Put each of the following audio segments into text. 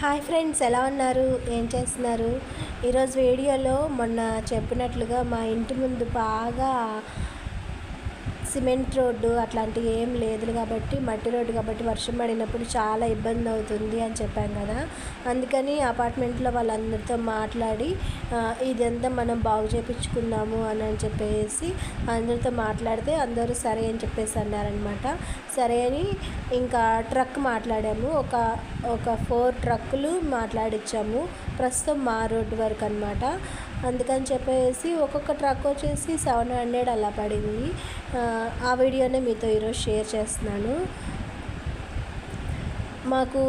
Hi friends ఎలా ఉన్నారు? ఏం చేస్తున్నారు? ఈరోజు వీడియోలో మొన్న చెప్పినట్లుగా మా ఇంటి ముందు బాగా సిమెంట్ రోడ్డు అట్లాంటివి ఏం లేదు కాబట్టి మట్టి రోడ్డు కాబట్టి వర్షం పడినప్పుడు చాలా ఇబ్బంది అవుతుంది అని చెప్పాం కదా. అందుకని అపార్ట్మెంట్లో వాళ్ళందరితో మాట్లాడి ఇదంతా మనం బాగు చేపించుకుందాము అని అని చెప్పేసి అందరితో మాట్లాడితే అందరూ సరే అని చెప్పేసి అన్నారనమాట సరే అని ఇంకా ట్రక్ మాట్లాడాము. ఒక ఒక ఫోర్ ట్రక్కులు మాట్లాడిచ్చాము. ప్రస్తుతం మా రోడ్డు వరకు అనమాట అందుకని చెప్పేసి ఒక్కొక్క ట్రక్ వచ్చేసి సెవెన్ హండ్రెడ్ అలా పడింది. ఆ, వీడియోనే మీతో ఈరోజు షేర్ చేస్తున్నాను. మాకు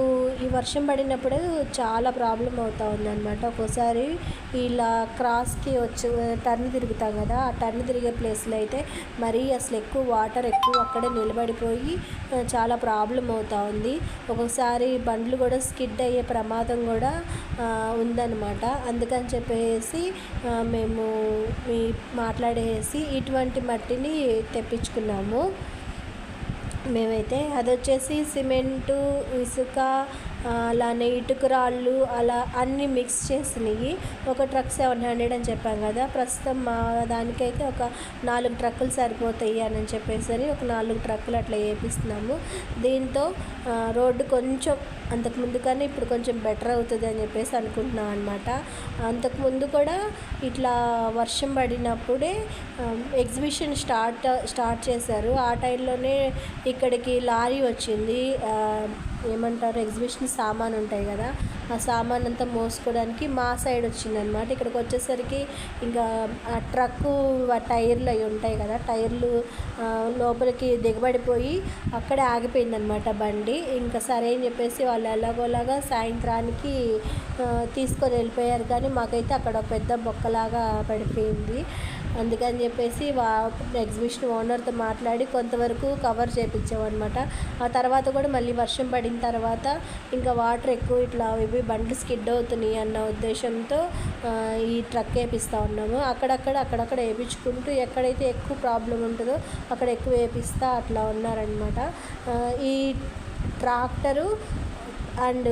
ఈ వర్షం పడినప్పుడు చాలా ప్రాబ్లం అవుతూ ఉందన్నమాట. ఒక్కోసారి ఇలా క్రాస్కి వచ్చి టర్న్ తిరుగుతాం కదా ఆ టర్న్ తిరిగే ప్లేస్లో అయితే మరీ అసలు ఎక్కువ వాటర్ ఎక్కువ అక్కడే నిలబడిపోయి చాలా ప్రాబ్లం అవుతూ ఉంది. ఒక్కొక్కసారి బండ్లు కూడా స్కిడ్ అయ్యే ప్రమాదం కూడా ఉందన్నమాట. అందుకని చెప్పేసి మేము మాట్లాడేసి ఇటువంటి మట్టిని తెప్పించుకున్నాము. మేమైతే అది వచ్చేసి సిమెంటు ఇసుక అలానే ఇటుక రాళ్ళు అలా అన్నీ మిక్స్ చేసినవి ఒక ట్రక్ సెవెన్ హండ్రెడ్ అని చెప్పాం కదా. ప్రస్తుతం మా దానికైతే ఒక నాలుగు ట్రక్కులు సరిపోతాయి అని చెప్పేసి ఒక నాలుగు ట్రక్కులు అట్లా వేపిస్తున్నాము దీంతో రోడ్డు కొంచెం అంతకుముందు కానీ ఇప్పుడు కొంచెం బెటర్ అవుతుంది అని చెప్పేసి అనుకుంటున్నాం అనమాట అంతకుముందు కూడా ఇట్లా వర్షం పడినప్పుడే ఎగ్జిబిషన్ స్టార్ట్ స్టార్ట్ చేశారు. ఆ టైంలోనే ఇక్కడికి లారీ వచ్చింది. ఏమంటారు ఎగ్జిబిషన్ సామాన్ ఉంటాయి కదా ఆ సామాన్ అంతా మోసుకోవడానికి మా సైడ్ వచ్చిందనమాట ఇక్కడికి వచ్చేసరికి ఇంకా ఆ ట్రక్కు టైర్లు అవి ఉంటాయి కదా టైర్లు లోపలికి దిగబడిపోయి అక్కడే ఆగిపోయిందనమాట బండి. ఇంకా సరే అని చెప్పేసి వాళ్ళు ఎలాగోలాగా సాయంత్రానికి తీసుకొని వెళ్ళిపోయారు. కానీ మాకైతే అక్కడ ఒక పెద్ద బొక్కలాగా పడిపోయింది. అందుకని చెప్పేసి వా ఎగ్జిబిషన్ ఓనర్తో మాట్లాడి కొంతవరకు కవర్ చేయించామన్నమాట ఆ తర్వాత కూడా మళ్ళీ వర్షం పడిన తర్వాత ఇంకా వాటర్ ఎక్కువ ఇట్లా ఇవి బండ్లు స్కిడ్ అవుతున్నాయి అన్న ఉద్దేశంతో ఈ ట్రక్ వేపిస్తూ ఉన్నాము. అక్కడక్కడ అక్కడక్కడ వేయించుకుంటూ ఎక్కడైతే ఎక్కువ ప్రాబ్లం ఉంటుందో అక్కడ ఎక్కువ వేపిస్తా అట్లా ఉన్నారనమాట ఈ ట్రాక్టరు అండ్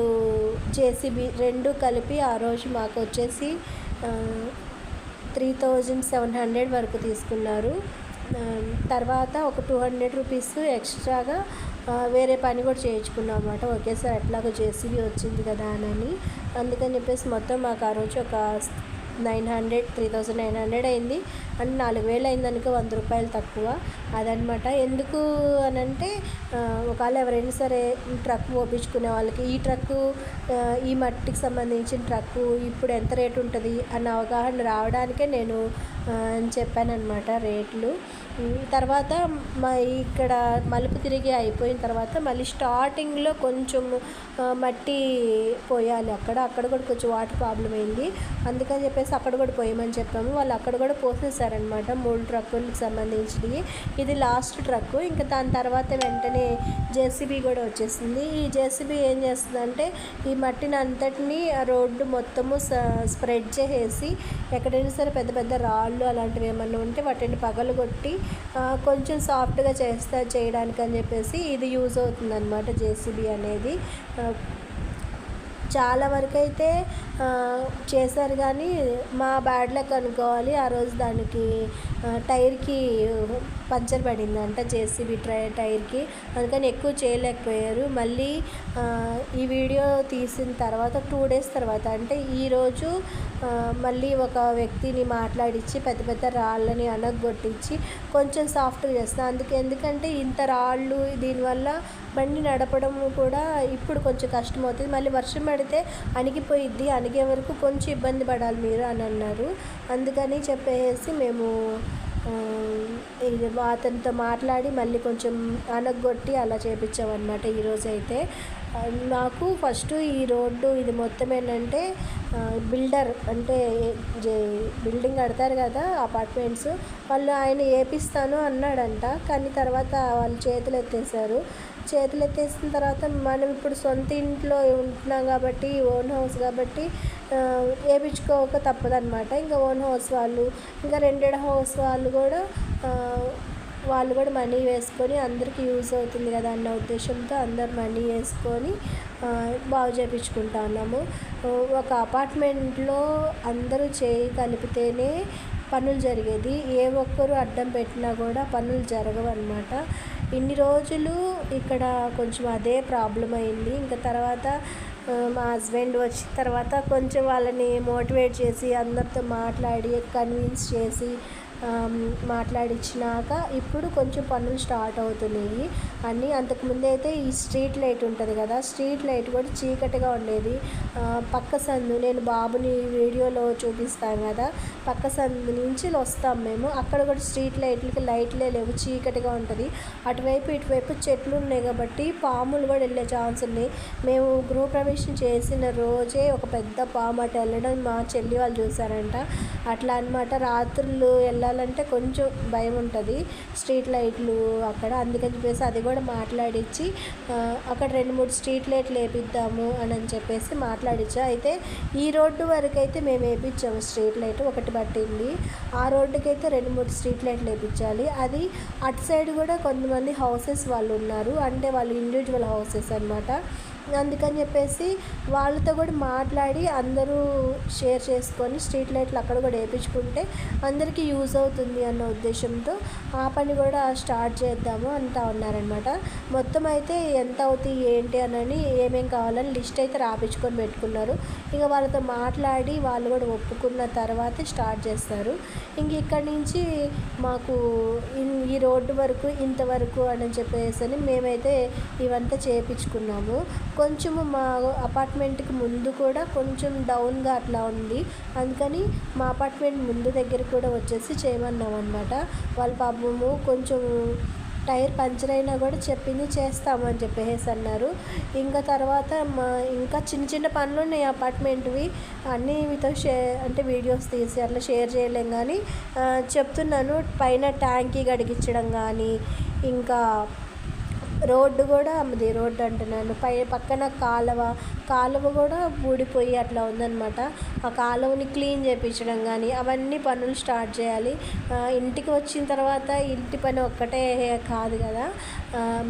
జేసీబీ రెండు కలిపి ఆ రోజు మాకు వచ్చేసి త్రీ థౌజండ్ సెవెన్ హండ్రెడ్ వరకు తీసుకున్నారు. తర్వాత ఒక టూ హండ్రెడ్ రూపీస్ ఎక్స్ట్రాగా వేరే పని కూడా చేయించుకున్నాం అనమాట ఒకేసారి ఎట్లాగో జేసీబీ వచ్చింది కదా అని అందుకని చెప్పేసి మొత్తం మాకు ఆ రోజు ఒక nine hundred three thousand nine hundred అయింది. అండ్ నాలుగు వేలు అయిందనుకో వంద రూపాయలు తక్కువ. అదనమాట. ఎందుకు అని అంటే ఒకవేళ ఎవరైనా సరే ట్రక్ ఓపించుకునే వాళ్ళకి ఈ ట్రక్కు ఈ మట్టికి సంబంధించిన ట్రక్కు ఇప్పుడు ఎంత రేటు ఉంటుంది అన్న అవగాహన రావడానికే నేను చెప్పానమాట రేట్లు. తర్వాత మా ఇక్కడ మలుపు తిరిగి అయిపోయిన తర్వాత మళ్ళీ స్టార్టింగ్లో కొంచెం మట్టి పోయాలి అక్కడ. అక్కడ కూడా కొంచెం వాటర్ ప్రాబ్లం అయింది. అందుకని చెప్పేసి అక్కడ కూడా పోయమని చెప్పాము. వాళ్ళు అక్కడ కూడా పోసేసారనమాట మూడు ట్రక్కులకు సంబంధించినవి. ఇది లాస్ట్ ట్రక్ ఇంకా దాని తర్వాత వెంటనే జేసీబీ కూడా వచ్చేసింది. ఈ జేసీబీ ఏం చేస్తుందంటే ఈ మట్టిని అంతటిని రోడ్డు మొత్తము స్ప్రెడ్ చేసేసి ఎక్కడైనా సరే పెద్ద పెద్ద రాళ్ళు అలాంటివి ఏమన్నా ఉంటే వాటిని పగలగొట్టి కొంచెం సాఫ్ట్గా చేస్తా చేయడానికి అని చెప్పేసి ఇది యూజ్ అవుతుందన్నమాట జేసీబీ అనేది. చాలా వరకు అయితే చేశారు కానీ మా బ్యాడ్ లక్ అనుకోవాలి ఆ రోజు దానికి. టైర్కి పంచర్ పడిందంట జేసీబీ ట్రై టైర్కి. అందుకని ఎక్కువ చేయలేకపోయారు. మళ్ళీ ఈ వీడియో తీసిన తర్వాత టూ డేస్ తర్వాత అంటే ఈరోజు మళ్ళీ ఒక వ్యక్తిని మాట్లాడించి పెద్ద పెద్ద రాళ్ళని అనగొట్టించి కొంచెం సాఫ్ట్గా చేస్తాను అందుకే ఎందుకంటే ఇంత రాళ్ళు దీనివల్ల బండి నడపడం కూడా ఇప్పుడు కొంచెం కష్టం అవుతుంది మళ్ళీ వర్షం పడితే అణిగిపోయిద్ది. అణిగే వరకు కొంచెం ఇబ్బంది పడాలి మీరు అని అన్నారు. అందుకని చెప్పేసి మేము అతనితో మాట్లాడి మళ్ళీ కొంచెం అనగొట్టి అలా చేపించామన్నమాట ఈరోజు అయితే. నాకు ఫస్ట్ ఈ రోడ్డు ఇది మొత్తం ఏంటంటే బిల్డర్ అంటే బిల్డింగ్ కడతారు కదా అపార్ట్మెంట్స్. వాళ్ళు ఆయన వేపిస్తాను అన్నాడంట కానీ తర్వాత వాళ్ళు చేతులు ఎత్తేసారు చేతులు ఎత్తేసిన తర్వాత మనం ఇప్పుడు సొంత ఇంట్లో ఉంటున్నాం కాబట్టి ఓన్ హౌస్ కాబట్టి వేయించుకోక తప్పదనమాట ఇంకా ఓన్ హౌస్ వాళ్ళు ఇంకా రెండెడ్ హౌస్ వాళ్ళు కూడా వాళ్ళు కూడా మనీ వేసుకొని అందరికీ యూజ్ అవుతుంది కదా అన్న ఉద్దేశంతో అందరు మనీ వేసుకొని బాగు చేయించుకుంటా ఉన్నాము. ఒక అపార్ట్మెంట్లో అందరూ చేయి కలిపితేనే పనులు జరిగేది. ఏ ఒక్కరు అడ్డం పెట్టినా కూడా పనులు జరగవు అనమాట ఇన్ని రోజులు ఇక్కడ కొంచెం అదే ప్రాబ్లం అయింది. ఇంకా తర్వాత మా హస్బెండ్ వచ్చిన తర్వాత కొంచెం వాళ్ళని మోటివేట్ చేసి అందరితో మాట్లాడి కన్విన్స్ చేసి మాట్లాడించినాక ఇప్పుడు కొంచెం పనులు స్టార్ట్ అవుతున్నాయి. అన్నీ అంతకుముందు అయితే ఈ స్ట్రీట్ లైట్ ఉంటుంది కదా స్ట్రీట్ లైట్ కూడా చీకటిగా ఉండేది. పక్క సందు నేను బాబుని వీడియోలో చూపిస్తాను కదా పక్క సందు నుంచి వస్తాం మేము. అక్కడ కూడా స్ట్రీట్ లైట్లకి లైట్లే లేవు చీకటిగా ఉంటుంది. అటువైపు ఇటువైపు చెట్లు ఉన్నాయి కాబట్టి పాములు కూడా వెళ్ళే ఛాన్స్ ఉన్నాయి మేము గృహప్రవేశం చేసిన రోజే ఒక పెద్ద పాము అటు వెళ్ళడం మా చెల్లి వాళ్ళు చూసారంట అట్లా అన్నమాట. రాత్రులు వెళ్ళ వెళ్ళాలంటే కొంచెం భయం ఉంటుంది. స్ట్రీట్ లైట్లు అక్కడ. అందుకని చెప్పేసి అది కూడా మాట్లాడించి అక్కడ రెండు మూడు స్ట్రీట్ లైట్లు వేపిద్దాము అని అని చెప్పేసి మాట్లాడించా అయితే ఈ రోడ్డు వరకు అయితే మేము వేపించాము స్ట్రీట్ లైట్ ఒకటి పట్టింది. ఆ రోడ్డుకి అయితే రెండు మూడు స్ట్రీట్ లైట్లు వేపించాలి అది అటు సైడ్ కూడా కొంతమంది హౌసెస్ వాళ్ళు ఉన్నారు అంటే వాళ్ళు ఇండివిజువల్ హౌసెస్ అనమాట అందుకని చెప్పేసి వాళ్ళతో కూడా మాట్లాడి అందరూ షేర్ చేసుకొని స్ట్రీట్ లైట్లు అక్కడ కూడా వేయించుకుంటే అందరికీ యూజ్ అవుతుంది అన్న ఉద్దేశంతో ఆ పని కూడా స్టార్ట్ చేద్దాము అంటా ఉన్నారనమాట మొత్తం అయితే ఎంత అవుతాయి ఏంటి అని ఏమేం కావాలని లిస్ట్ అయితే రాపించుకొని పెట్టుకున్నారు. ఇక వాళ్ళతో మాట్లాడి వాళ్ళు కూడా ఒప్పుకున్న తర్వాతే స్టార్ట్ చేస్తారు. ఇంక ఇక్కడి నుంచి మాకు ఈ రోడ్డు వరకు ఇంతవరకు అని చెప్పేసి అని మేమైతే ఇవంతా చేయించుకున్నాము కొంచెము మా అపార్ట్మెంట్కి ముందు కూడా కొంచెం డౌన్గా అట్లా ఉంది. అందుకని మా అపార్ట్మెంట్ ముందు దగ్గర కూడా వచ్చేసి చేయమన్నాం అనమాట వాళ్ళ పాపము కొంచెం టైర్ పంచర్ అయినా కూడా చెప్పింది చేస్తామని చెప్పేసి అన్నారు. ఇంకా తర్వాత మా ఇంకా చిన్న చిన్న పనులు ఉన్నాయి అపార్ట్మెంట్వి. అన్నీ మీతో షే అంటే వీడియోస్ తీసి అట్లా షేర్ చేయలేం కానీ చెప్తున్నాను. పైన ట్యాంకీ గడిగించడం కానీ ఇంకా రోడ్డు కూడా అది రోడ్డు అంటున్నాను. పై పక్కన కాలువ కాలువ కూడా ఊడిపోయి అట్లా ఉందన్నమాట. ఆ కాలువని క్లీన్ చేయించడం కానీ అవన్నీ పనులు స్టార్ట్ చేయాలి. ఇంటికి వచ్చిన తర్వాత ఇంటి పని ఒక్కటే కాదు కదా.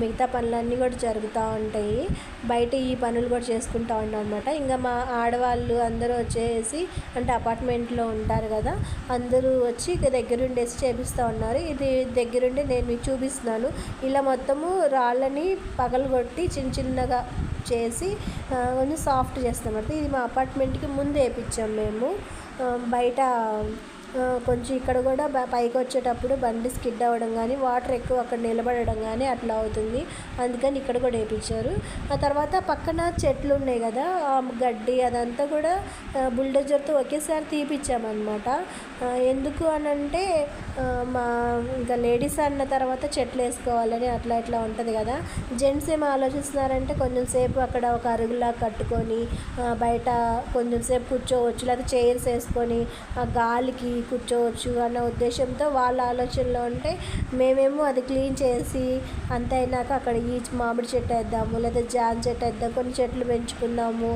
మిగతా పనులన్నీ కూడా జరుగుతూ ఉంటాయి. బయట ఈ పనులు కూడా చేసుకుంటూ ఉంటాం అనమాట ఇంకా మా ఆడవాళ్ళు అందరూ వచ్చేసి అంటే అపార్ట్మెంట్లో ఉంటారు కదా అందరూ వచ్చి ఇక దగ్గరుండేసి చేపిస్తూ ఉన్నారు. ఇది దగ్గరుండి నేను మీకు చూపిస్తున్నాను. ఇలా మొత్తము రాళ్ళని పగలగొట్టి చిన్న చిన్నగా చేసి కొంచెం సాఫ్ట్ చేస్తాం అనమాట ఇది మా అపార్ట్మెంట్కి ముందు వేయించాం మేము. బయట కొంచెం ఇక్కడ కూడా పైకి వచ్చేటప్పుడు బండి స్కిడ్ అవ్వడం కానీ వాటర్ ఎక్కువ అక్కడ నిలబడడం కానీ అట్లా అవుతుంది. అందుకని ఇక్కడ కూడా వేయించారు ఆ తర్వాత పక్కన చెట్లు ఉన్నాయి కదా ఆ గడ్డి అదంతా కూడా బుల్డోజర్తో ఒకేసారి తీపిచ్చామన్నమాట. ఎందుకు అని అంటే మా ఇంకా లేడీస్ అన్న తర్వాత చెట్లు వేసుకోవాలని అట్లా ఇట్లా ఉంటుంది కదా. జెంట్స్ ఏం ఆలోచిస్తున్నారంటే కొంచెం సేపు అక్కడ ఒక అరుగులా కట్టుకొని బయట కొంచెం సేపు కూర్చోవచ్చు లేదా చైర్స్ వేసుకొని ఆ గాలికి కూర్చోవచ్చు అన్న ఉద్దేశంతో వాళ్ళ ఆలోచనలో ఉంటే మేమేమో అది క్లీన్ చేసి అంత అయినాక అక్కడ ఈ మామిడి చెట్టు వేద్దాము లేదా జాన్ చెట్టు వేద్దాం కొన్ని చెట్లు పెంచుకుందాము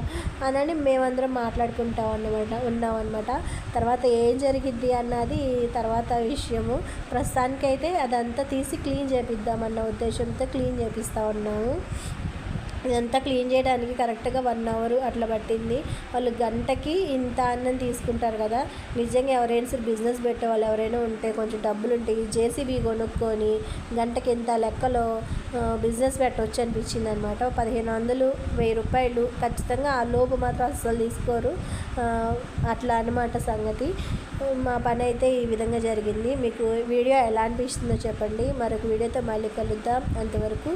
అనని మేమందరం మాట్లాడుకుంటాం అన్నమాట ఉన్నాం అనమాట తర్వాత ఏం జరిగిద్ది అన్నది తర్వాత విషయము. ప్రస్తుతానికైతే అదంతా తీసి క్లీన్ చేపిద్దామన్న ఉద్దేశంతో క్లీన్ చేపిస్తూ ఉన్నాము. ఇదంతా క్లీన్ చేయడానికి కరెక్ట్గా వన్ అవర్ అట్లా పట్టింది. వాళ్ళు గంటకి ఇంత అన్నం తీసుకుంటారు కదా. నిజంగా ఎవరైనా సరే బిజినెస్ పెట్టే వాళ్ళు ఎవరైనా ఉంటే కొంచెం డబ్బులు ఉంటాయి జేసీబీ కొనుక్కొని గంటకి ఇంత లెక్కలో బిజినెస్ పెట్టవచ్చు అనిపించింది అనమాట పదిహేను వందలు వెయ్యి రూపాయలు ఖచ్చితంగా ఆ లోపు మాత్రం అస్సలు తీసుకోరు. అట్లా అనమాట సంగతి. మా పని అయితే ఈ విధంగా జరిగింది. మీకు వీడియో ఎలా అనిపిస్తుందో చెప్పండి. మరొక వీడియోతో మళ్ళీ కలుద్దాం. అంతవరకు